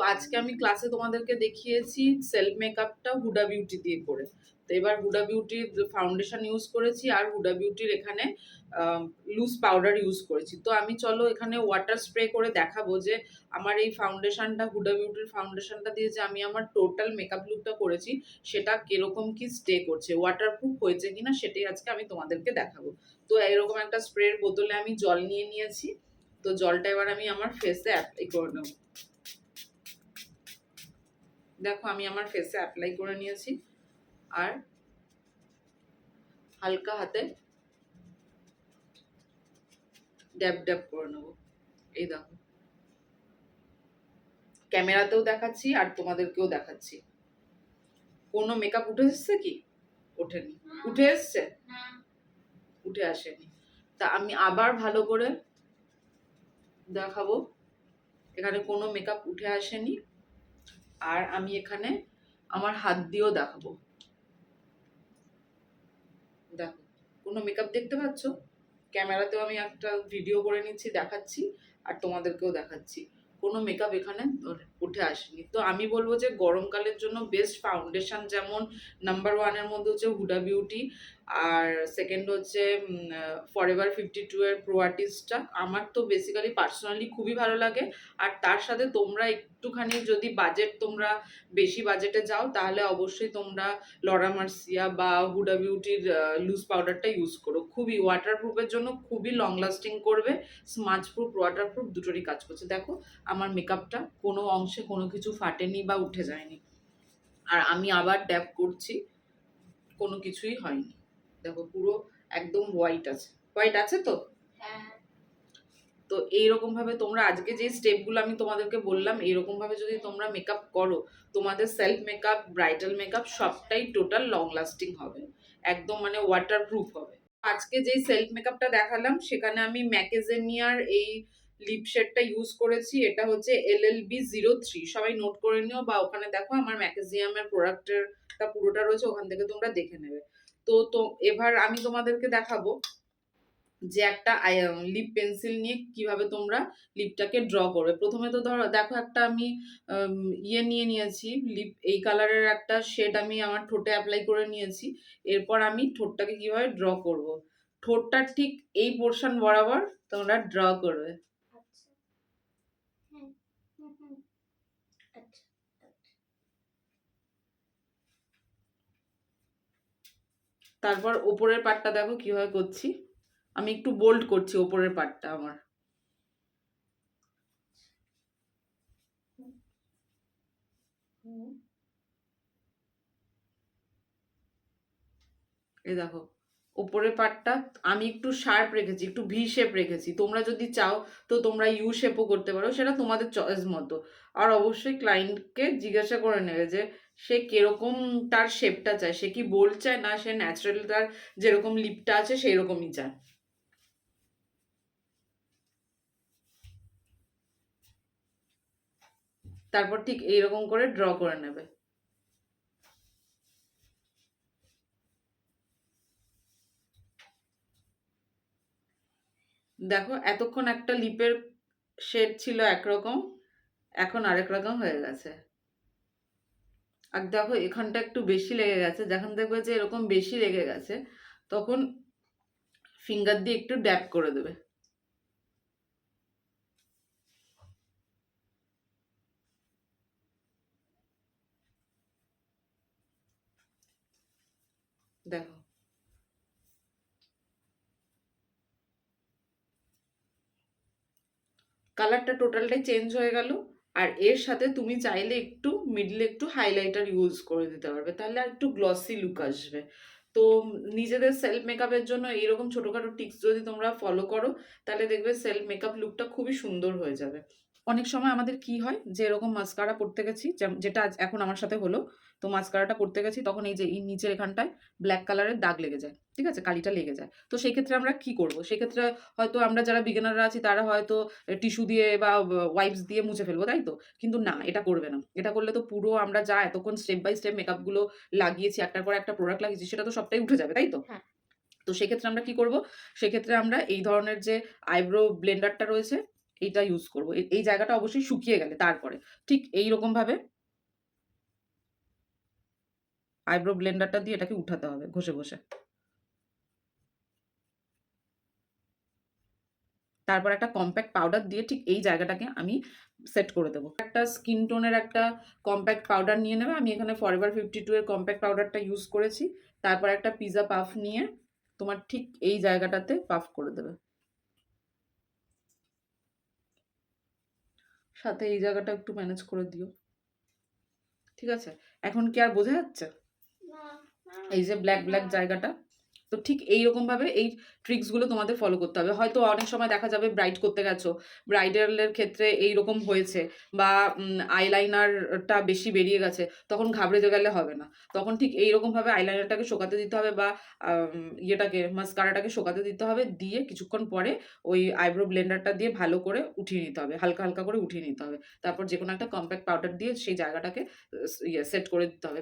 তো আজকে আমি ক্লাসে তোমাদেরকে দেখিয়েছি সেলফ মেকআপটা হুডা বিউটি দিয়ে করে। তো এবার হুডা বিউটির ফাউন্ডেশন ইউজ করেছি আর হুডা বিউটির এখানে লুজ পাউডার ইউজ করেছি। তো আমি চলো এখানে ওয়াটার স্প্রে করে দেখাবো যে আমার এই ফাউন্ডেশনটা হুডা বিউটির ফাউন্ডেশনটা দিয়ে যে আমি আমার টোটাল মেকআপ লুকটা করেছি, সেটা কীরকম কি স্টে করছে ওয়াটারপ্রুফ হয়েছে কিনা সেটাই আজকে আমি তোমাদেরকে দেখাবো। তো এরকম একটা স্প্রের বোতলে আমি জল নিয়ে নিয়েছি। তো জলটা এবার আমি আমার ফেসে অ্যাপ্লাই করে নেব। দেখো আমি আমার ফেসে অ্যাপ্লাই করে নিয়েছি। আর হালকা হাতে ড্যাব ড্যাব করে নেব। এই দেখো। ক্যামেরাতেও দেখাচ্ছি আর তোমাদেরকেও দেখাচ্ছি। কোনো মেকআপ উঠে এসছে কি? ওঠেনি। উঠে এসছে? উঠে আসেনি। তা আমি আবার ভালো করে দেখাবো। এখানে কোনো মেকআপ উঠে আসেনি। আর আমি এখানে আমার হাত দিয়েও দেখাবো। দেখো, কোনো মেকআপ দেখতে পাচ্ছ? ক্যামেরাতেও আমি একটা ভিডিও করে নিচ্ছি, দেখাচ্ছি, আর তোমাদেরকেও দেখাচ্ছি। কোনো মেকআপ এখানে উঠে আসেনি। তো আমি বলব যে গরমকালের জন্য বেস্ট ফাউন্ডেশন যেমন নাম্বার ওয়ানের মধ্যে হচ্ছে হুডা বিউটি আর সেকেন্ড হচ্ছে ফরএভার ফিফটি টু এর প্রো আর্টিস্টটা আমার তো বেসিক্যালি পার্সোনালি খুবই ভালো লাগে। আর তার সাথে তোমরা একটুখানি যদি বাজেট তোমরা বেশি বাজেটে যাও, তাহলে অবশ্যই তোমরা লরা মার্সিয়া বা হুডা বিউটির লুজ পাউডারটা ইউজ করো। খুবই ওয়াটারপ্রুফের জন্য খুবই লং লাস্টিং করবে। স্মাচ প্রুফ ওয়াটারপ্রুফ দুটোরই কাজ করছে। দেখো আমার মেকআপটা কোনো অংশে কোনো কিছু ফাটেনি বা উঠে যায়নি। আর আমি আবার ড্যাপ করছি কোনো কিছুই হয়নি। দেখো পুরো একদম হোয়াইট আছে। হোয়াইট আছে তো? তো এইরকম ভাবে তোমরা আজকে যে স্টেপগুলো আমি তোমাদেরকে বললাম এইরকম ভাবে যদি তোমরা মেকআপ করো তোমাদের সেলফ মেকআপ ব্রাইডাল মেকআপ সবটাই টোটাল লং লাস্টিং হবে। একদম মানে ওয়াটার প্রুফ হবে। আজকে যেই সেলফ মেকআপটা দেখালাম সেখানে আমি ম্যাকেজেনিয়ার এই লিপ শেডটা ইউজ করেছি, এটা হচ্ছে L L B zero three সবাই নোট করে নিও বা ওখানে দেখো আমার ম্যাকেজিয়ামের প্রোডাক্টের পুরোটা রয়েছে, ওখান থেকে তোমরা দেখে নেবে। তো তো এবার আমি তোমাদেরকে দেখাবো যে একটা লিপ পেন্সিল নিয়ে কীভাবে তোমরা লিপটাকে ড্র করবে। প্রথমে তো ধরো, দেখো একটা আমি ইয়ে নিয়ে নিয়েছি লিপ এই কালারের একটা শেড আমি আমার ঠোঁটে অ্যাপ্লাই করে নিয়েছি। এরপর আমি ঠোঁটটাকে কীভাবে ড্র করব? ঠোঁটটা ঠিক এই পোর্শন বরাবর তোমরা ড্র করবে। তারপর ওপরের পাটটা দেখো কীভাবে করছি। আমি একটু বোল্ড করছি ওপরের পাটটা আমার। এই দেখো। ওপরের পাটটা আমি একটু শার্প রেখেছি, একটু ভি শেপ রেখেছি। তোমরা যদি চাও তো তোমরা ইউ শেপও করতে পারো, সেটা তোমাদের চয়েস মতো। আর অবশ্যই ক্লায়েন্টকে জিজ্ঞাসা করে নেবে যে সে কীরকম তার শেপটা চায়, সে কি বোল্ড চায় না সে ন্যাচারাল তার যেরকম লিপটা আছে সেই রকমই চায়। তারপর ঠিক এইরকম করে ড্র করে নেবে। দেখো, এতক্ষণ একটা লিপের শেড ছিল একরকম, এখন আরেক রকম হয়ে গেছে। আর দেখো, এখানটা একটু বেশি লেগে গেছে, যখন দেখবে যে এরকম বেশি লেগে গেছে, তখন ফিঙ্গার দিয়ে একটু ড্যাপ করে দেবে। দেখো কালারটা টোটালটাই চেঞ্জ হয়ে গেল। আর এর সাথে তুমি চাইলে একটু মিডলে একটু হাইলাইটার ইউজ করে দিতে পারবে। তাহলে আর একটু গ্লসি লুক আসবে। তো নিজেদের সেলফ মেকআপের জন্য এইরকম ছোটোখাটো টিপস যদি তোমরা ফলো করো, তাহলে দেখবে সেলফ মেকআপ লুকটা খুবই সুন্দর হয়ে যাবে। অনেক সময় আমাদের কি হয় যে এরকম মাস্কারা পড়তে গেছি যেটা এখন আমার সাথে হলো তো মাস্কারাটা পড়তে গেছি তখন এই যে এই নিচের এখানটায় ব্ল্যাক কালারের দাগ লেগে যায় ঠিক আছে? কালিটা লেগে যায়। তো সেই ক্ষেত্রে আমরা কি করব? সেক্ষেত্রে হয়তো আমরা যারা বিগিনাররা আছি তারা হয়তো টিস্যু দিয়ে বা ওয়াইপস দিয়ে মুছে ফেলব তাই তো? কিন্তু না এটা করবে না। এটা করলে তো পুরো আমরা যা এতক্ষণ স্টেপ বাই স্টেপ মেকআপগুলো লাগিয়েছি একটার পর একটা প্রোডাক্ট লাগিয়েছি সেটা তো সবটাই উঠে যাবে তাই তো? তো সেক্ষেত্রে আমরা কি করব? সেক্ষেত্রে আমরা এই ধরনের যে আইব্রো ব্লেন্ডারটা রয়েছে এইটা ইউজ করব। এই- জায়গাটা অবশ্যই শুকিয়ে গেলে তারপরে। ঠিক এই রকম ভাবে আইব্রো ব্লেন্ডারটা দিয়ে এটাকে উঠাতে হবে ঘষে ঘষে। তারপর একটা কম্প্যাক্ট পাউডার দিয়ে ঠিক এই জায়গাটাকে আমি সেট করে দেবো। একটা স্কিন টোনের একটা কম্প্যাক্ট পাউডার নিয়ে নেবে। আমি এখানে ফরএভার ফিফটি টু এর কম্প্যাক্ট পাউডারটা ইউজ করেছি। তারপর একটা পিজা পাফ নিয়ে তোমার ঠিক এই জায়গাটাতে পাফ করে দেবে। সাথে এই জায়গাটা একটু ম্যানেজ করে দিও। ঠিক আছে? এখন কি আর বোঝা যাচ্ছে? এই যে ব্ল্যাক ব্ল্যাক জায়গাটা। তো ঠিক এইরকম ভাবে এই ট্রিক্সগুলো তোমাদের ফলো করতে হবে। হয়তো অনেক সময় দেখা যাবে ব্রাইড করতে গেছো ব্রাইডালের ক্ষেত্রে এইরকম হয়েছে বা আইলাইনারটা বেশি বেরিয়ে গেছে, তখন ঘাবড়ে গেলে হবে না। তখন ঠিক এইরকম ভাবে আইলাইনারটাকে শোকাতে দিতে হবে বা ইয়েটাকে মাস্কারাটাকে শোকাতে দিতে হবে, দিয়ে কিছুক্ষণ পরে ওই আইব্রো ব্লেন্ডারটা দিয়ে ভালো করে উঠিয়ে নিতে হবে, হালকা হালকা করে উঠিয়ে নিতে হবে। তারপর যে কোনো একটা কম্প্যাক্ট পাউডার দিয়ে সেই জায়গাটাকে ইয়ে সেট করে দিতে হবে।